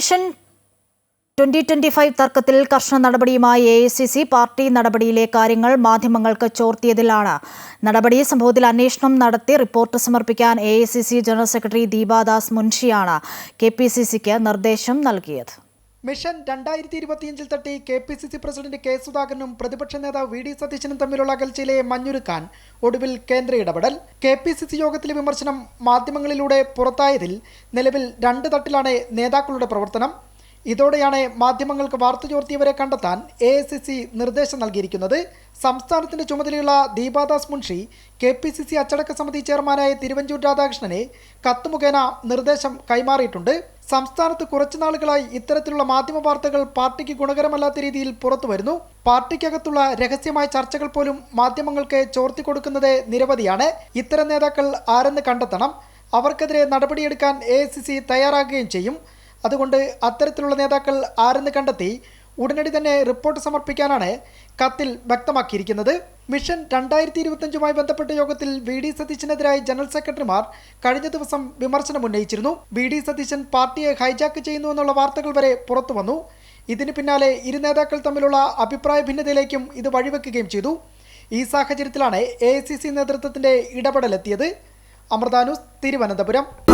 Mission twenty twenty five തർക്കത്തിൽ കർശന നടപടിയുമായി A I C C party നടപടിയിലെ കാര്യങ്ങൾ മാധ്യമങ്ങൾക്ക് ചോർത്തിയതിലാണ്. നടപടി സംഭവത്തിൽ അന്വേഷണം നടത്തി റിപ്പോർട്ട് സമർപ്പിക്കാൻ A C C general secretary Deepadas മുൻഷിയാണ് K P C സിക്ക് നിർദ്ദേശം നൽകിയത്. മിഷൻ രണ്ടായിരത്തി ഇരുപത്തിയഞ്ചിൽ തട്ടി K P C C president K സുധാകരനും പ്രതിപക്ഷ നേതാവ് വി ഡി സതീശനും തമ്മിലുള്ള അകൽച്ചയിലെ മഞ്ഞുരുക്കാൻ ഒടുവിൽ കേന്ദ്ര ഇടപെടൽ. കെ പി സി സി യോഗത്തിലെ വിമർശനം മാധ്യമങ്ങളിലൂടെ പുറത്തായതിൽ നിലവിൽ രണ്ട് തട്ടിലാണ് നേതാക്കളുടെ പ്രവർത്തനം. ഇതോടെയാണ് മാധ്യമങ്ങൾക്ക് വാർത്ത ചോർത്തിയവരെ കണ്ടെത്താൻ എ സി സി നിർദ്ദേശം നൽകിയിരിക്കുന്നത്. സംസ്ഥാനത്തിന്റെ ചുമതലയുള്ള Deepadas Munshi K P C C അച്ചടക്ക സമിതി ചെയർമാനായ തിരുവഞ്ചൂർ രാധാകൃഷ്ണനെ കത്ത് മുഖേന നിർദ്ദേശം കൈമാറിയിട്ടുണ്ട്. സംസ്ഥാനത്ത് കുറച്ചു നാളുകളായി ഇത്തരത്തിലുള്ള മാധ്യമ വാർത്തകൾ പാർട്ടിക്ക് ഗുണകരമല്ലാത്ത രീതിയിൽ പുറത്തു വരുന്നു. പാർട്ടിക്കകത്തുള്ള രഹസ്യമായ ചർച്ചകൾ പോലും മാധ്യമങ്ങൾക്ക് ചോർത്തി കൊടുക്കുന്നത് നിരവധിയാണ്. ഇത്തരം നേതാക്കൾ ആരെന്ന് കണ്ടെത്തണം. അവർക്കെതിരെ നടപടിയെടുക്കാൻ എ തയ്യാറാകുകയും ചെയ്യും. അതുകൊണ്ട് അത്തരത്തിലുള്ള നേതാക്കൾ ആരെന്ന് കണ്ടെത്തി ഉടനടി തന്നെ റിപ്പോർട്ട് സമർപ്പിക്കാനാണ് കത്തിൽ വ്യക്തമാക്കിയിരിക്കുന്നത്. മിഷൻ രണ്ടായിരത്തി ഇരുപത്തിയഞ്ചുമായി ബന്ധപ്പെട്ട യോഗത്തിൽ വി ഡി സതീശനെതിരായി ജനറൽ സെക്രട്ടറിമാർ കഴിഞ്ഞ ദിവസം വിമർശനം ഉന്നയിച്ചിരുന്നു. വി ഡി സതീശൻ പാർട്ടിയെ ഹൈജാക്ക് ചെയ്യുന്നു എന്നുള്ള വാർത്തകൾ വരെ പുറത്തു വന്നു. ഇതിന് പിന്നാലെ ഇരു നേതാക്കൾ തമ്മിലുള്ള അഭിപ്രായ ഭിന്നതയിലേക്കും ഇത് വഴിവെക്കുകയും ചെയ്തു. ഈ സാഹചര്യത്തിലാണ് എ നേതൃത്വത്തിന്റെ ഇടപെടലെത്തിയത്. അമൃതാനൂസ് തിരുവനന്തപുരം.